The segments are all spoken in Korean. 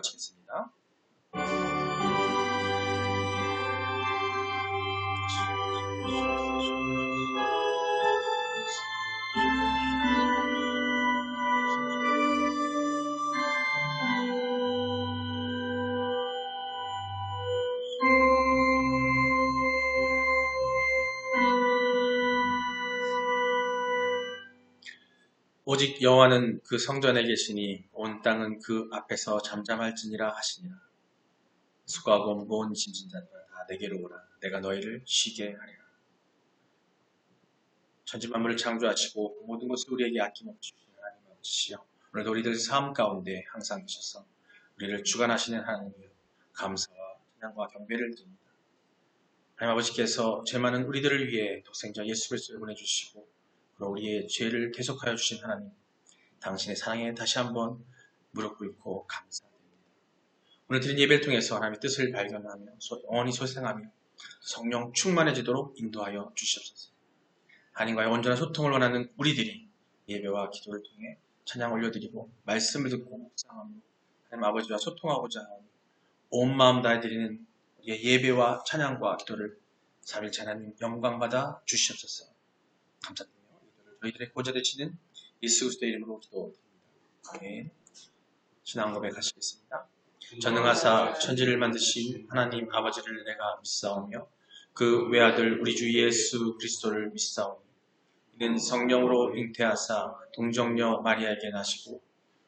기 오직 여호와는 그 성전에 계시니 온 땅은 그 앞에서 잠잠할지니라 하시니라. 수고하고 무거운 짐진 자들아 다 내게로 오라. 내가 너희를 쉬게 하리라. 천지 만물을 창조하시고 모든 것을 우리에게 아낌없이 주신 하나님 아버지시여 오늘도 우리들 삶 가운데 항상 계셔서 우리를 주관하시는 하나님이여 감사와 찬양과 경배를 드립니다. 하나님 아버지께서 죄 많은 우리들을 위해 독생자 예수 그리스도를 보내주시고 우리의 죄를 계속하여 주신 하나님, 당신의 사랑에 다시 한번 무릎 꿇고 감사드립니다. 오늘 드린 예배를 통해서 하나님의 뜻을 발견하며 영원히 소생하며 성령 충만해지도록 인도하여 주시옵소서. 하나님과의 온전한 소통을 원하는 우리들이 예배와 기도를 통해 찬양 올려드리고 말씀을 듣고 묵상하며 하나님 아버지와 소통하고자 하는 온 마음 다해 드리는 우리의 예배와 찬양과 기도를 3일째 하나님 영광받아 주시옵소서. 감사드립니다. 저희들의 보좌 되시는 예수 그리스도의 이름으로 기도드립니다. 아멘. 신앙 고백하시겠습니다. 전능하사 천지를 만드신 하나님 아버지를 내가 믿사오며 그 외아들 우리 주 예수 그리스도를 믿사오니 이는 성령으로 잉태하사 동정녀 마리아에게 나시고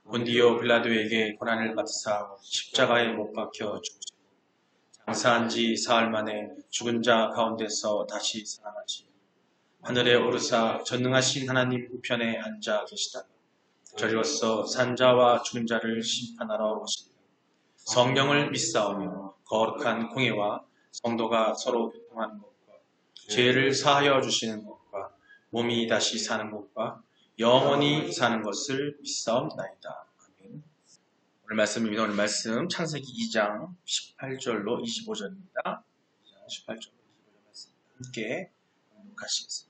본디오 빌라도에게 고난을 받으사 십자가에 못 박혀 죽으시고 장사한 지 사흘 만에 죽은 자 가운데서 다시 살아나시 하늘에 오르사 전능하신 하나님 우편에 앉아 계시다. 저리로서 산자와 죽은 자를 심판하러 오시다. 성령을 믿사오며 거룩한 공예와 성도가 서로 교통하는 것과 죄를 사하여 주시는 것과 몸이 다시 사는 것과 영원히 사는 것을 믿사옵나이다. 아멘. 오늘 말씀입니다. 오늘 말씀 창세기 2장 18절로 25절입니다. 18절로 25절 말씀 함께 공독하시겠습니다.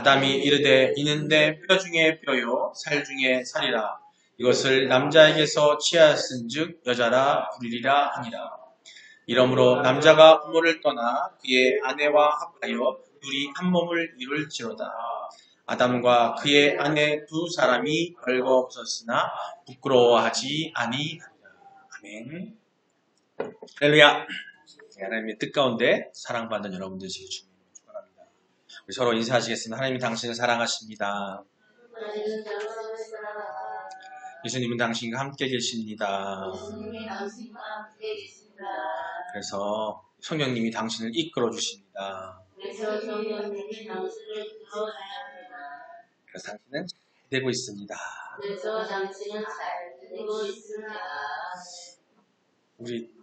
아담이 이르되 이는 내뼈 중에 뼈요 살 중에 살이라. 이것을 남자에게서 취하였은즉 여자라 부리리라 하니라. 이러므로 남자가 부모를 떠나 그의 아내와 합하여 둘이 한 몸을 이룰지로다. 아담과 그의 아내 두 사람이 벌거벗었으나 부끄러워하지 아니하니라. 아멘. 할렐루야. 하나님의 뜻 가운데 사랑받는 여러분들 우리 서로 인사하시겠습니다. 하나님이 당신을 사랑하십니다. 예수님은 당신과 함께 계십니다. 그래서 성령님이 당신을 이끌어 주십니다. 그래서 당신은 잘 되고 있습니다. 그래서 당신은 잘 되고 있습니다. 우리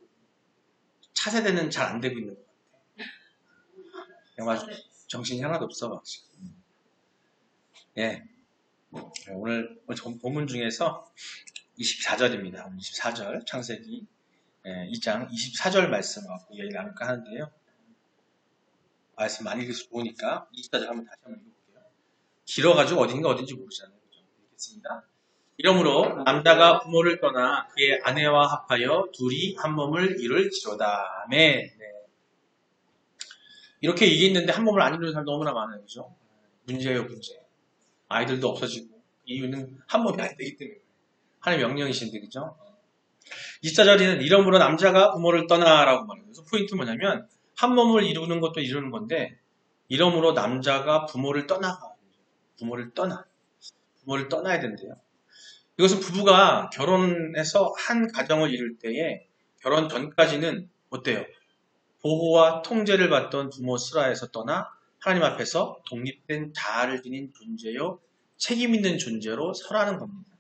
차세대는 잘 안 되고 있는 것 같아요. 정신이 하나도 없어. 예. 오늘 본문 중에서 24절입니다. 24절 창세기 2장 24절 말씀을 갖고 이야기 나눌까 하는데요. 말씀 많이 읽으시 좋으니까 24절 한번 다시 한번 읽어볼게요. 길어가지고 어딘가 어딘지 모르잖아요. 그죠? 읽겠습니다. 이러므로 남자가 부모를 떠나 그의 아내와 합하여 둘이 한 몸을 이룰지로다. 아멘. 이렇게 얘기했는데 한 몸을 안 이루는 사람 너무나 많아요. 그죠? 문제예요, 문제. 아이들도 없어지고 이유는 한 몸이 안 되기 때문에. 하나님 명령이신데, 그죠? 24절에는 이러므로 남자가 부모를 떠나라고 말해요. 그래서 포인트 뭐냐면 한 몸을 이루는 것도 이루는 건데 이러므로 남자가 부모를 떠나가 부모를 떠나 부모를 떠나야 된대요. 이것은 부부가 결혼해서 한 가정을 이룰 때에 결혼 전까지는 어때요? 보호와 통제를 받던 부모 슬하에서 떠나 하나님 앞에서 독립된 자아를 지닌 존재요 책임 있는 존재로 설하는 겁니다.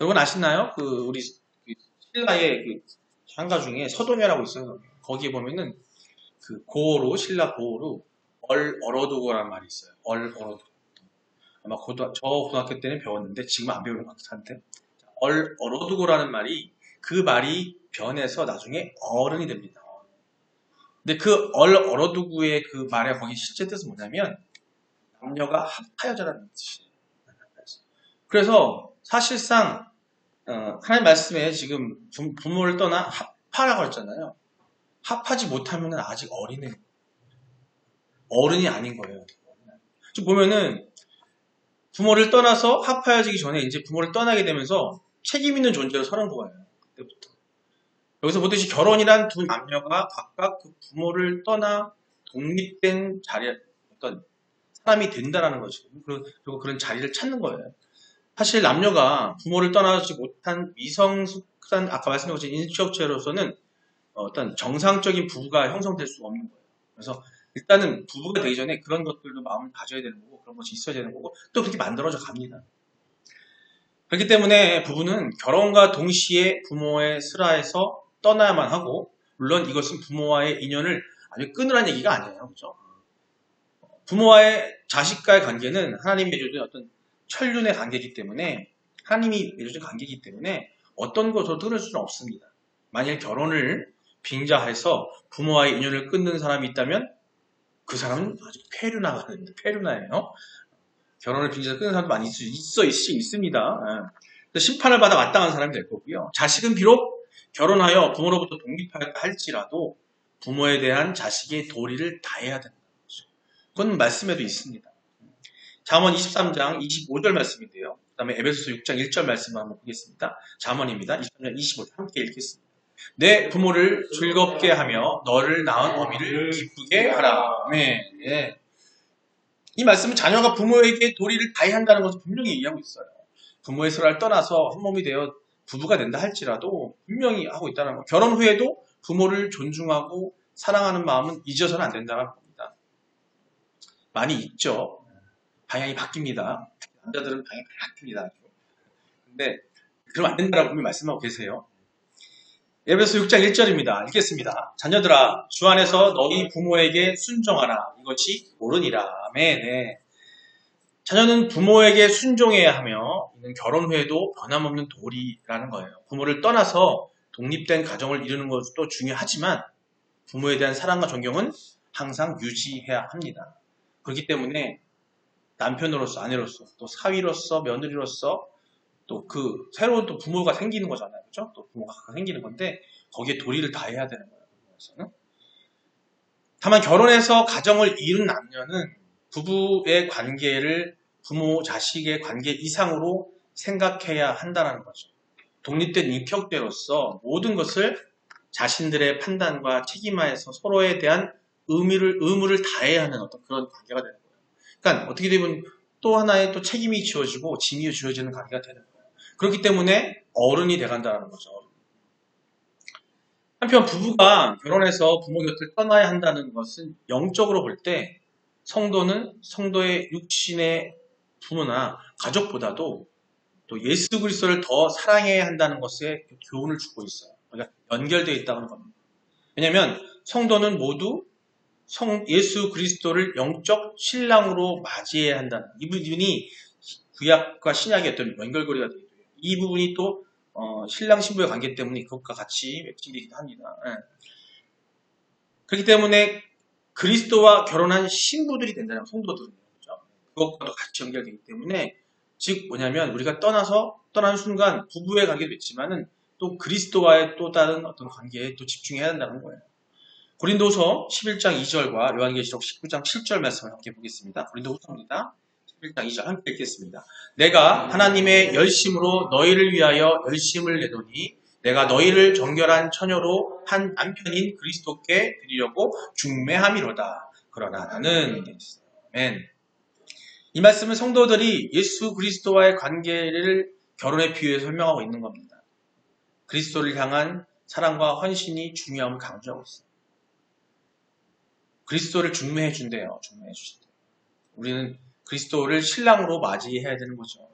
여러분 아시나요? 그 우리 그 신라의 그 장가 중에 서도녀라고 있어요. 거기에 보면은 그 고어로 신라 고어로 얼 얼어두고라는 말이 있어요. 얼 얼어두고. 아마 고등, 저 고등학교 때는 배웠는데 지금 안 배우는 것 같은데 얼 얼어두고라는 말이 그 말이 변해서 나중에 어른이 됩니다. 근데 그 얼 얼어두고의 그 말의 거기 실제 뜻은 뭐냐면 남녀가 합하여자라는 뜻이에요. 그래서 사실상 어, 하나님 말씀에 지금 부, 부모를 떠나 합하라고 했잖아요. 합하지 못하면 아직 어린애, 어른이 아닌 거예요. 지금 보면은 부모를 떠나서 합하여지기 전에 이제 부모를 떠나게 되면서 책임 있는 존재로 서는 거예요. 그때부터. 여기서 보듯이 결혼이란 두 남녀가 각각 그 부모를 떠나 독립된 자리에 어떤 사람이 된다라는 거죠. 그리고 그런 자리를 찾는 거예요. 사실 남녀가 부모를 떠나지 못한 미성숙한 아까 말씀드린 것처럼 인격체로서는 어떤 정상적인 부부가 형성될 수 없는 거예요. 그래서 일단은 부부가 되기 전에 그런 것들도 마음을 가져야 되는 거고 그런 것이 있어야 되는 거고 또 그렇게 만들어져 갑니다. 그렇기 때문에 부부는 결혼과 동시에 부모의 슬하에서 떠나야만 하고 물론 이것은 부모와의 인연을 아주 끊으라는 얘기가 아니에요. 그죠? 부모와의 자식과의 관계는 하나님 맺어준 어떤 천륜의 관계이기 때문에 하나님이 맺어준 관계이기 때문에 어떤 것으로 끊을 수는 없습니다. 만일 결혼을 빙자해서 부모와의 인연을 끊는 사람이 있다면 그 사람은 아주 폐륜나가는 폐륜나예요. 결혼을 빙자해서 끊는 사람도 많이 있어, 있어 있을 수 있습니다. 예. 심판을 받아 마땅한 사람이 될 거고요. 자식은 비록 결혼하여 부모로부터 독립하였다 할지라도 부모에 대한 자식의 도리를 다해야 된다는 거죠. 그건 말씀에도 있습니다. 잠언 23장 25절 말씀인데요. 그 다음에 에베소서 6장 1절 말씀 한번 보겠습니다. 잠언입니다. 23장 25절 함께 읽겠습니다. 내 부모를 즐겁게 하며 너를 낳은 어미를 기쁘게 하라. 네, 네. 이 말씀은 자녀가 부모에게 도리를 다해야 한다는 것을 분명히 얘기하고 있어요. 부모의 슬을 떠나서 한 몸이 되어 부부가 된다 할지라도 분명히 하고 있다는 거. 결혼 후에도 부모를 존중하고 사랑하는 마음은 잊어서는 안 된다는 겁니다. 많이 있죠. 방향이 바뀝니다. 남자들은 방향이 바뀝니다. 근데 그럼 안 된다라고 분명히 말씀하고 계세요. 예배서 6장 1절입니다. 읽겠습니다. 자녀들아 주 안에서 너희 부모에게 순종하라. 이것이 옳으니라. 아멘. 네. 자녀는 부모에게 순종해야 하며 이는 결혼 후에도 변함없는 도리라는 거예요. 부모를 떠나서 독립된 가정을 이루는 것도 중요하지만 부모에 대한 사랑과 존경은 항상 유지해야 합니다. 그렇기 때문에 남편으로서 아내로서 또 사위로서 며느리로서 또 그 새로운 또 부모가 생기는 거잖아요. 그죠? 또 부모가 생기는 건데 거기에 도리를 다해야 되는 거예요. 부모에서는. 다만 결혼해서 가정을 이룬 남녀는 부부의 관계를 부모 자식의 관계 이상으로 생각해야 한다는 거죠. 독립된 인격대로서 모든 것을 자신들의 판단과 책임하에서 서로에 대한 의미를 의무를 다해야 하는 어떤 그런 관계가 되는 거예요. 그러니까 어떻게 되면 또 하나의 또 책임이 지어지고 짐이 지어지는 관계가 되는 거예요. 그렇기 때문에 어른이 돼간다는 거죠. 한편 부부가 결혼해서 부모 곁을 떠나야 한다는 것은 영적으로 볼 때 성도는 성도의 육신의 부모나 가족보다도 또 예수 그리스도를 더 사랑해야 한다는 것에 교훈을 주고 있어요. 그러니까 연결되어 있다는 겁니다. 왜냐하면 성도는 모두 성 예수 그리스도를 영적 신랑으로 맞이해야 한다는 이 부분이 구약과 신약의 어떤 연결고리가 되기도 해요. 이 부분이 또 어, 신랑 신부의 관계 때문에 그것과 같이 맺히기도 합니다. 예. 그렇기 때문에 그리스도와 결혼한 신부들이 된다는 성도들은 그렇죠? 그것과도 같이 연결되기 때문에 즉 뭐냐면 우리가 떠나서 떠난 순간 부부의 관계도 있지만은 또 그리스도와의 또 다른 어떤 관계에 또 집중해야 한다는 거예요. 고린도서 11장 2절과 요한계시록 19장 7절 말씀을 함께 보겠습니다. 고린도후서입니다. 11장 2절 함께 읽겠습니다. 내가 하나님의 열심으로 너희를 위하여 열심을 내더니 내가 너희를 정결한 처녀로 한 남편인 그리스도께 드리려고 중매함이로다. 그러나 나는. 아멘. 이 말씀은 성도들이 예수 그리스도와의 관계를 결혼에 비유해 설명하고 있는 겁니다. 그리스도를 향한 사랑과 헌신이 중요함을 강조하고 있어요. 그리스도를 중매해 준대요. 중매해 주신대요. 우리는 그리스도를 신랑으로 맞이해야 되는 거죠.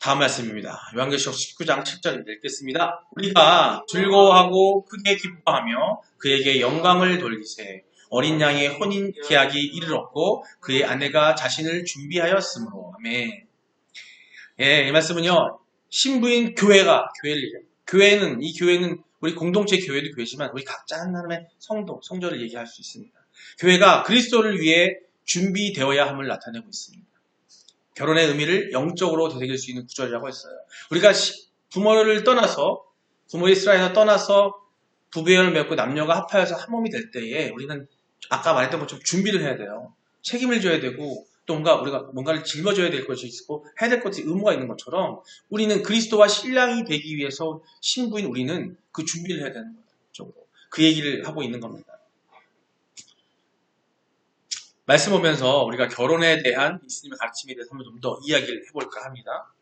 다음 말씀입니다. 요한계시록 19장 7절 읽겠습니다. 우리가 즐거워하고 크게 기뻐하며 그에게 영광을 돌리세 어린 양의 혼인 계약이 이르렀고 그의 아내가 자신을 준비하였으므로 아멘. 예, 이 말씀은요. 신부인 교회가 교회를 얘기해요. 교회는 이 교회는 우리 공동체 교회도 교회지만 우리 각자 하나님의 성도, 성전을 얘기할 수 있습니다. 교회가 그리스도를 위해 준비되어야 함을 나타내고 있습니다. 결혼의 의미를 영적으로 되새길 수 있는 구절이라고 했어요. 우리가 부모를 떠나서 부모 이스라엘에서 떠나서 부부연을 맺고 남녀가 합하여서 한 몸이 될 때에 우리는 아까 말했던 것처럼 준비를 해야 돼요. 책임을 져야 되고 또 뭔가 우리가 뭔가를 짊어져야 될 것이 있고 해야 될 것이 의무가 있는 것처럼 우리는 그리스도와 신랑이 되기 위해서 신부인 우리는 그 준비를 해야 되는 거죠. 그 얘기를 하고 있는 겁니다. 말씀 보면서 우리가 결혼에 대한 예수님의 가르침에 대해서 한번 좀 더 이야기를 해볼까 합니다.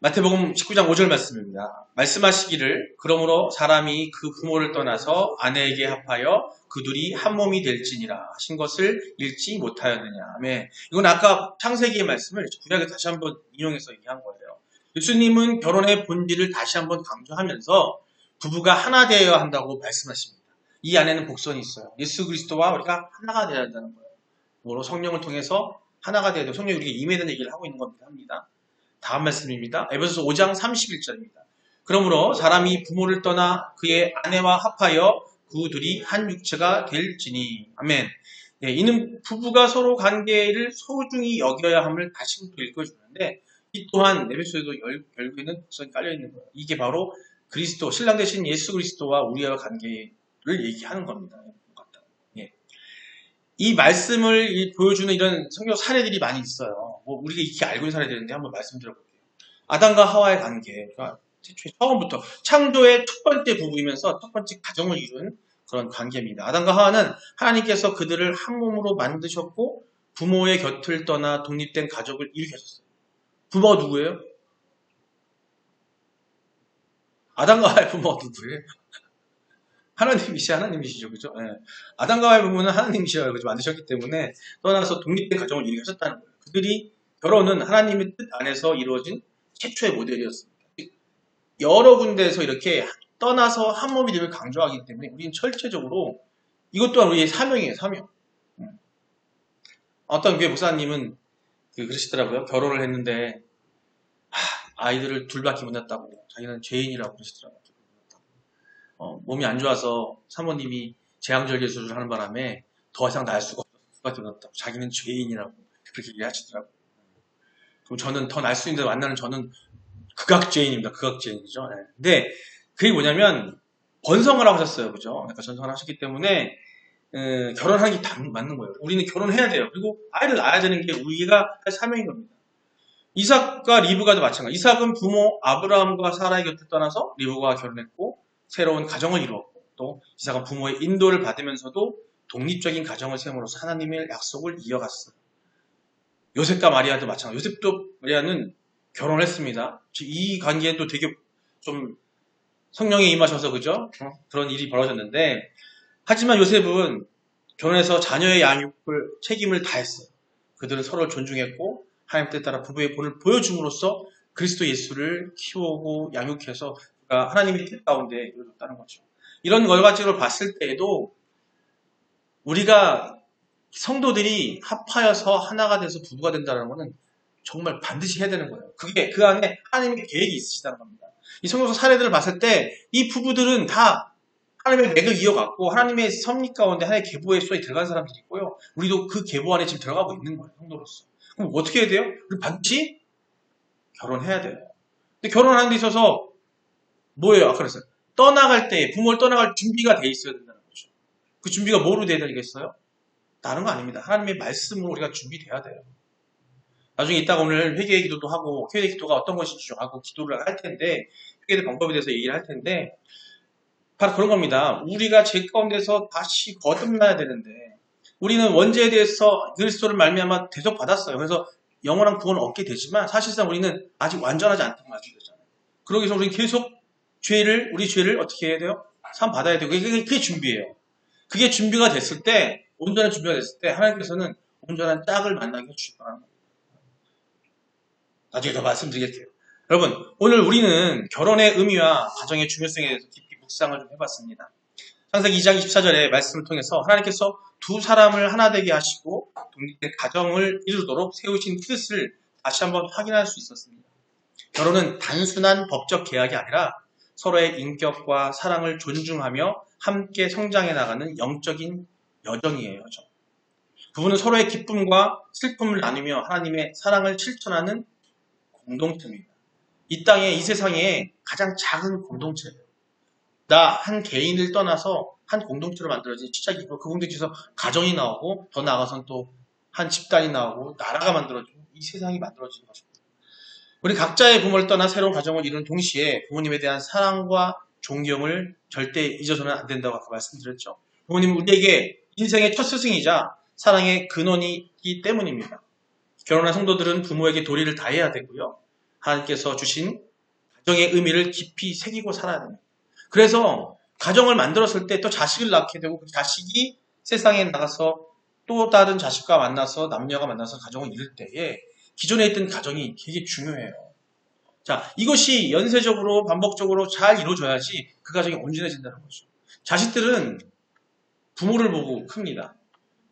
마태복음 19장 5절 말씀입니다. 말씀하시기를 그러므로 사람이 그 부모를 떠나서 아내에게 합하여 그 둘이 한 몸이 될지니라 하신 것을 읽지 못하였느냐. 아멘. 이건 아까 창세기의 말씀을 구약에 다시 한번 인용해서 얘기한 거예요. 예수님은 결혼의 본질을 다시 한번 강조하면서 부부가 하나 되어야 한다고 말씀하십니다. 이 안에는 복선이 있어요. 예수 그리스도와 우리가 하나가 되어야 한다는 거예요. 뭐로 성령을 통해서 하나가 되어야 되고 성령이 우리에게 임해는 얘기를 하고 있는 겁니다. 합니다. 다음 말씀입니다. 에베소서 5장 31절입니다. 그러므로 사람이 부모를 떠나 그의 아내와 합하여 그 둘이 한 육체가 될지니 아멘. 네, 이는 부부가 서로 관계를 소중히 여겨야 함을 다시 또 읽어주는데 이 또한 에베소에도 결국에는 복선이 깔려 있는 거예요. 이게 바로 그리스도 신랑 대신 예수 그리스도와 우리와 관계 를 얘기하는 겁니다. 예. 이 말씀을 보여주는 이런 성경 사례들이 많이 있어요. 뭐 우리가 익히 알고 있는 사례들인데 한번 말씀드려볼게요. 아담과 하와의 관계가 처음부터 창조의 첫 번째 부부이면서 첫 번째 가정을 이룬 그런 관계입니다. 아담과 하와는 하나님께서 그들을 한 몸으로 만드셨고 부모의 곁을 떠나 독립된 가족을 일으켰어요. 부모가 누구예요? 아담과 하와의 부모가 누구예요? 하나님이시 하나님이시죠, 그죠? 예. 아담과 하와의 부모는 하나님이시여 그죠? 만드셨기 때문에 떠나서 독립된 가정을 일으켰다는 거예요. 그들이 결혼은 하나님의 뜻 안에서 이루어진 최초의 모델이었습니다. 여러 군데에서 이렇게 떠나서 한 몸이 됨을 강조하기 때문에 우리는 철저적으로 이것 또한 우리의 사명이에요, 사명. 음. 어떤 교회 목사님은 그 그러시더라고요. 결혼을 했는데 하, 아이들을 둘밖에 못 낳았다고 자기는 죄인이라고 그러시더라고요. 어, 몸이 안 좋아서 사모님이 재앙절개술을 하는 바람에 더 이상 낳을 수가 낳았다고 자기는 죄인이라고 그렇게 얘기하시더라고요. 그럼 저는 더 날 수 있는데 만나는 저는 극악죄인입니다. 극악죄인이죠. 네. 근데 그게 뭐냐면 번성을 하셨어요. 그죠? 그러니까 전성을 하셨기 때문에 에, 결혼하기 다 맞는 거예요. 우리는 결혼해야 돼요. 그리고 아이를 낳아야 되는 게 우리가 할 사명인 겁니다. 이삭과 리브가도 마찬가지. 이삭은 부모 아브라함과 사라의 곁을 떠나서 리브가 결혼했고 새로운 가정을 이루었고 또 이삭은 부모의 인도를 받으면서도 독립적인 가정을 세움으로써 하나님의 약속을 이어갔어요. 요셉과 마리아도 마찬가지. 요셉도 마리아는 결혼을 했습니다. 이 관계도 되게 좀 성령이 임하셔서 그죠? 어? 그런 일이 벌어졌는데 하지만 요셉은 결혼해서 자녀의 양육을 책임을 다했어요. 그들은 서로를 존중했고 하나님 뜻 따라 부부의 본을 보여줌으로써 그리스도 예수를 키우고 양육해서 하나님의 뜻 가운데 이루어졌다는 거죠. 이런 결과적으로 봤을 때에도 우리가 성도들이 합하여서 하나가 돼서 부부가 된다는 것은 정말 반드시 해야 되는 거예요. 그게 그 안에 하나님의 계획이 있으시다는 겁니다. 이 성경서 사례들을 봤을 때 이 부부들은 다 하나님의 맥을 이어갔고 하나님의 섭리 가운데 하나의 계보의 수에 들어간 사람들이 있고요. 우리도 그 계보 안에 지금 들어가고 있는 거예요. 성도로서. 그럼 어떻게 해야 돼요? 우리 반드시 결혼해야 돼요. 근데 결혼하는 데 있어서 뭐예요? 아까 그랬어요. 떠나갈 때 부모를 떠나갈 준비가 돼 있어야 된다는 거죠. 그 준비가 뭐로 돼야 되겠어요? 다른 거 아닙니다. 하나님의 말씀으로 우리가 준비돼야 돼요. 나중에 이따가 오늘 회개의 기도도 하고 회개의 기도가 어떤 것인지 하고 기도를 할 텐데 회개의 방법에 대해서 얘기를 할 텐데 바로 그런 겁니다. 우리가 죄 가운데서 다시 거듭나야 되는데 우리는 원죄에 대해서 그리스도를 말미암아 대속받았어요. 그래서 영원한 구원을 얻게 되지만 사실상 우리는 아직 완전하지 않다고 말씀드렸잖아요. 그러기 위해서 우리는 계속 죄를 우리 죄를 어떻게 해야 돼요? 산 받아야 되고 그게, 그게 준비예요. 그게 준비가 됐을 때 온전한 준비가 됐을 때 하나님께서는 온전한 짝을 만나게 해주실 거라는 거예요. 나중에 더 말씀드릴게요. 여러분 오늘 우리는 결혼의 의미와 가정의 중요성에 대해서 깊이 묵상을 좀 해봤습니다. 창세기 2장 24절의 말씀을 통해서 하나님께서 두 사람을 하나 되게 하시고 독립된 가정을 이루도록 세우신 뜻을 다시 한번 확인할 수 있었습니다. 결혼은 단순한 법적 계약이 아니라 서로의 인격과 사랑을 존중하며 함께 성장해 나가는 영적인 여정이에요. 여정. 부부는 서로의 기쁨과 슬픔을 나누며 하나님의 사랑을 실천하는 공동체입니다. 이 땅에 이 세상에 가장 작은 공동체예요. 나 한 개인을 떠나서 한 공동체로 만들어진 진짜 그 공동체에서 가정이 나오고 더 나아가서는 또한 집단이 나오고 나라가 만들어지고 이 세상이 만들어지는 것입니다. 우리 각자의 부모를 떠나 새로운 가정을 이루는 동시에 부모님에 대한 사랑과 존경을 절대 잊어서는 안 된다고 아까 말씀드렸죠. 부모님은 우리에게 인생의 첫 스승이자 사랑의 근원이기 때문입니다. 결혼한 성도들은 부모에게 도리를 다해야 되고요. 하나님께서 주신 가정의 의미를 깊이 새기고 살아야 됩니다. 그래서 가정을 만들었을 때 또 자식을 낳게 되고 그 자식이 세상에 나가서 또 다른 자식과 만나서 남녀가 만나서 가정을 이룰 때에 기존에 있던 가정이 되게 중요해요. 자, 이것이 연쇄적으로 반복적으로 잘 이루어져야지 그 가정이 온전해진다는 거죠. 자식들은 부모를 보고 큽니다.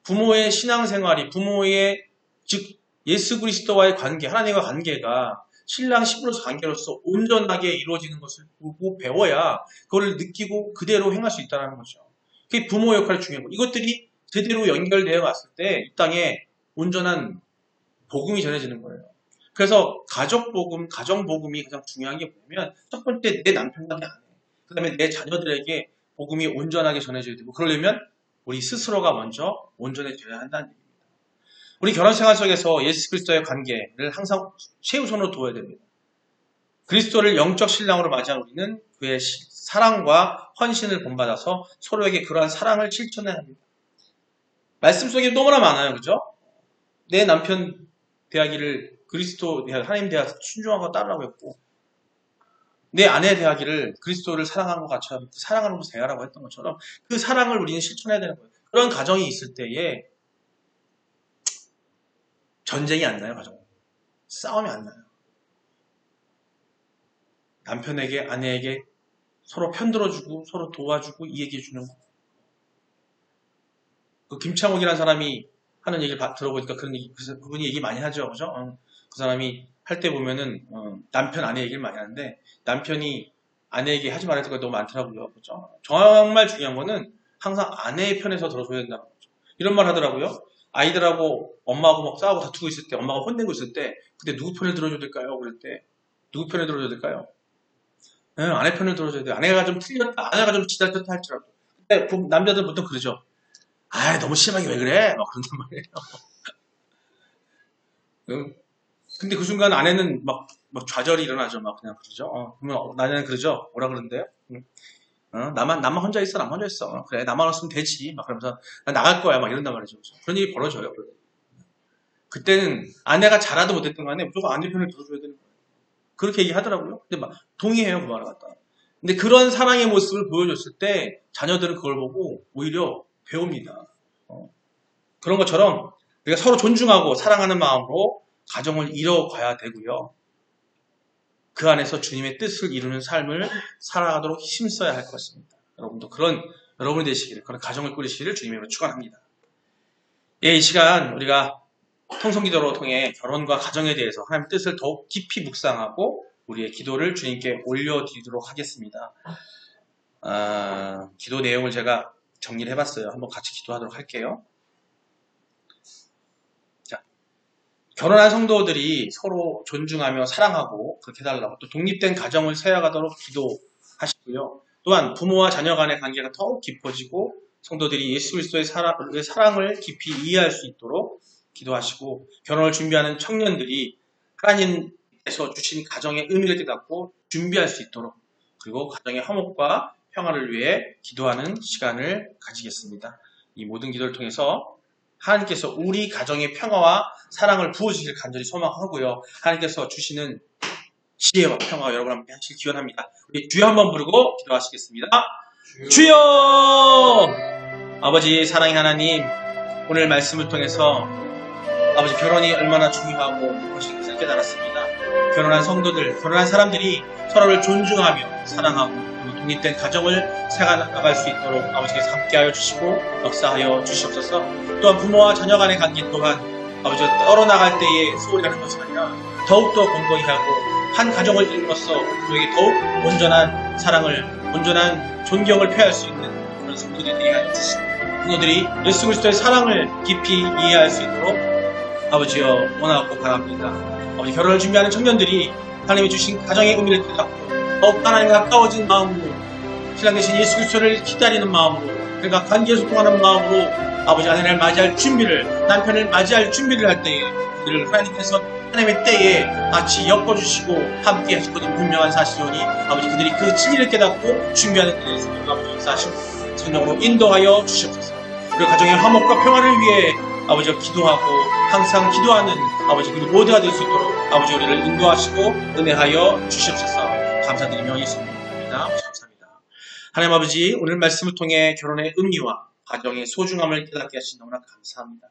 부모의 신앙생활이 부모의 즉 예수 그리스도와의 관계, 하나님과 관계가 신랑 신부로서 관계로서 온전하게 이루어지는 것을 보고 배워야 그걸 느끼고 그대로 행할 수 있다는 거죠. 그게 부모 역할이 중요한 거예요. 이것들이 제대로 연결되어 갔을 때 이 땅에 온전한 복음이 전해지는 거예요. 그래서 가족 복음, 가정 복음이 가장 중요한 게 뭐냐면 첫 번째 내 남편과 내 아내, 그 다음에 내 자녀들에게 복음이 온전하게 전해져야 되고 그러려면 우리 스스로가 먼저 온전해져야 한다는 얘기입니다. 우리 결혼 생활 속에서 예수 그리스도의 관계를 항상 최우선으로 두어야 됩니다. 그리스도를 영적 신랑으로 맞이한 우리는 그의 사랑과 헌신을 본받아서 서로에게 그러한 사랑을 실천해야 합니다. 말씀 속에 너무나 많아요. 그죠? 내 남편 대하기를 그리스도 하나님 대하 순종하고 따르라고 했고 내 아내 대하기를 그리스도를 사랑하는 것 같이 사랑하는 것을 대하라고 했던 것처럼 그 사랑을 우리는 실천해야 되는 거예요. 그런 가정이 있을 때에 전쟁이 안 나요, 가정. 싸움이 안 나요. 남편에게, 아내에게 서로 편들어주고, 서로 도와주고, 이 얘기해주는 거. 그 김창욱이라는 사람이 하는 얘기를 들어보니까 그런 그, 그분이 얘기 많이 하죠. 그죠? 어, 그 사람이 할 때 보면은, 어, 남편, 아내 얘기를 많이 하는데, 남편이 아내에게 하지 말아야 될거 너무 많더라고요. 그죠? 정말 중요한 거는 항상 아내의 편에서 들어줘야 된다는 거죠. 이런 말 하더라고요. 아이들하고 엄마하고 막 싸우고 다투고 있을 때, 엄마가 혼내고 있을 때, 그때 누구 편을 들어줘야 될까요? 그럴 때, 누구 편을 들어줘야 될까요? 네, 아내 편을 들어줘야 돼요. 아내가 좀 틀렸다, 아내가 좀 지달렸다 할지라도. 근데 남자들 보통 그러죠. 아, 너무 심하게 왜 그래? 막 그런단 말이에요. 근데 그 순간 아내는 막, 막 좌절이 일어나죠. 막 그냥 그러죠. 어, 그러면 나는 그러죠. 뭐라 그러는데요? 어, 나만, 나만 혼자 있어, 나만 혼자 있어. 그래, 나만 없으면 되지. 막 그러면서, 나 나갈 거야. 막 이런단 말이죠. 그런 일이 벌어져요. 그때는 아내가 잘하도 못했던 간에 무조건 아내 편을 들어줘야 되는 거예요. 그렇게 얘기하더라고요. 근데 막, 동의해요. 그 말을 갖다. 근데 그런 사랑의 모습을 보여줬을 때, 자녀들은 그걸 보고 오히려 배웁니다. 어. 그런 것처럼, 우리가 서로 존중하고 사랑하는 마음으로 가정을 이뤄가야 되고요. 그 안에서 주님의 뜻을 이루는 삶을 살아가도록 힘써야 할 것입니다. 여러분도 그런 여러분이 되시기를 그런 가정을 꾸리시기를 주님으로 축원합니다. 예, 이 시간 우리가 통성기도로 통해 결혼과 가정에 대해서 하나님의 뜻을 더욱 깊이 묵상하고 우리의 기도를 주님께 올려드리도록 하겠습니다. 아, 기도 내용을 제가 정리를 해봤어요. 한번 같이 기도하도록 할게요. 결혼한 성도들이 서로 존중하며 사랑하고 그렇게 해달라고 또 독립된 가정을 세워가도록 기도하시고요. 또한 부모와 자녀 간의 관계가 더욱 깊어지고 성도들이 예수 그리스도의 사랑을 깊이 이해할 수 있도록 기도하시고 결혼을 준비하는 청년들이 하나님께서 주신 가정의 의미를 깨닫고 준비할 수 있도록 그리고 가정의 화목과 평화를 위해 기도하는 시간을 가지겠습니다. 이 모든 기도를 통해서 하나님께서 우리 가정의 평화와 사랑을 부어주실 간절히 소망하고요. 하나님께서 주시는 지혜와 평화 여러분 함께 하실 기원합니다. 우리 주여 한번 부르고 기도하시겠습니다. 주여! 아버지 사랑의 하나님 오늘 말씀을 통해서 아버지 결혼이 얼마나 중요하고 무엇인 것을 깨달았습니다. 결혼한 성도들, 결혼한 사람들이 서로를 존중하며 사랑하고 독립된 가정을 세워나갈 수 있도록 아버지께서 함께하여 주시고 역사하여 주시옵소서. 또한 부모와 자녀 간의 관계 또한 아버지가 떨어나갈 때에 소홀히 하는 것이 아니라 더욱더 공고히 하고 한 가정을 이루로써 그에게 더욱 온전한 사랑을, 온전한 존경을 표할 수 있는 그런 성도들이 되게 하여 주시고 성도들이 예수 그리스도의 사랑을 깊이 이해할 수 있도록 아버지여 원하고 바랍니다. 아버지 결혼을 준비하는 청년들이 하나님이 주신 가정의 의미를 깨닫고 더욱 하나님과 가까워진 마음으로 신랑 되신 예수 그리스도를 기다리는 마음으로 그러니까 관계에 소통하는 마음으로 아버지 아내를 맞이할 준비를 남편을 맞이할 준비를 할 때에 그들을 하나님께서 하나님의 때에 같이 엮어주시고 함께 하시거든 분명한 사실이오니 아버지 그들이 그 진리를 깨닫고 준비하는 일에 성령 아버지 역사하시고 성령으로 인도하여 주시옵소서. 그리고 가정의 화목과 평화를 위해 아버지가 기도하고 항상 기도하는 아버지 그리고 모두가 될 수 있도록 아버지 우리를 인도하시고 은혜하여 주시옵소서. 감사드리며 예수님 감사합니다 하나님 아버지 오늘 말씀을 통해 결혼의 의미와 가정의 소중함을 깨닫게 하신 너무나 감사합니다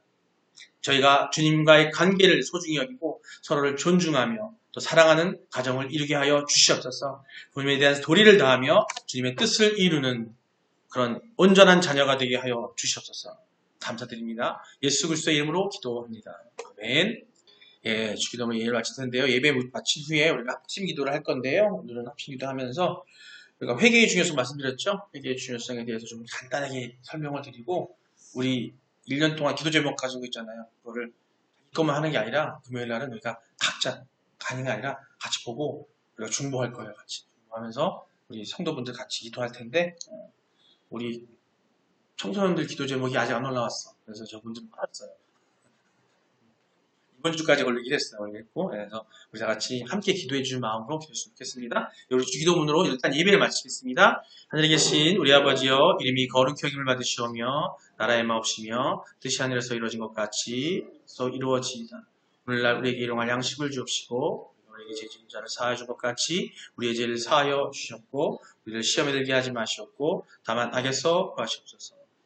저희가 주님과의 관계를 소중히 여기고 서로를 존중하며 또 사랑하는 가정을 이루게 하여 주시옵소서 주님에 대한 도리를 다하며 주님의 뜻을 이루는 그런 온전한 자녀가 되게 하여 주시옵소서 감사드립니다. 예수 그리스도의 이름으로 기도합니다. 아멘. 예, 주기도문 예를 마칠 텐데요. 예배 마친 후에 우리가 합심 기도를 할 건데요. 오늘은 합심 기도 하면서 우리가 회개의 중요성 말씀드렸죠. 회개의 중요성에 대해서 좀 간단하게 설명을 드리고 우리 1년 동안 기도 제목 가지고 있잖아요. 그거를 이것만 하는 게 아니라 금요일 날은 우리가 각자 가는 게 아니라 같이 보고 우리가 중보할 거예요. 같이 중보하면서 우리 성도분들 같이 기도할 텐데 어, 우리 청소년들 기도 제목이 아직 안 올라왔어. 그래서 저분 좀 알았어요. 이번 주까지 걸리긴 했어요. 걸리겠고. 그래서 우리 다 같이 함께 기도해 주는 마음으로 기도했으면 좋겠습니다. 우리 주기도문으로 일단 예배를 마치겠습니다. 하늘에 계신 우리 아버지여 이름이 거룩히 여김을 받으시오며 나라의 마옵시며 뜻이 하늘에서 이루어진 것 같이 또 이루어지이다. 오늘날 우리에게 일용할 양식을 주옵시고 우리에게 죄진 자를 사하여 준것 같이 우리의 죄를 사하여 주셨고 우리를 시험에 들게 하지 마시옵고 다만 악에서 구하시옵소서.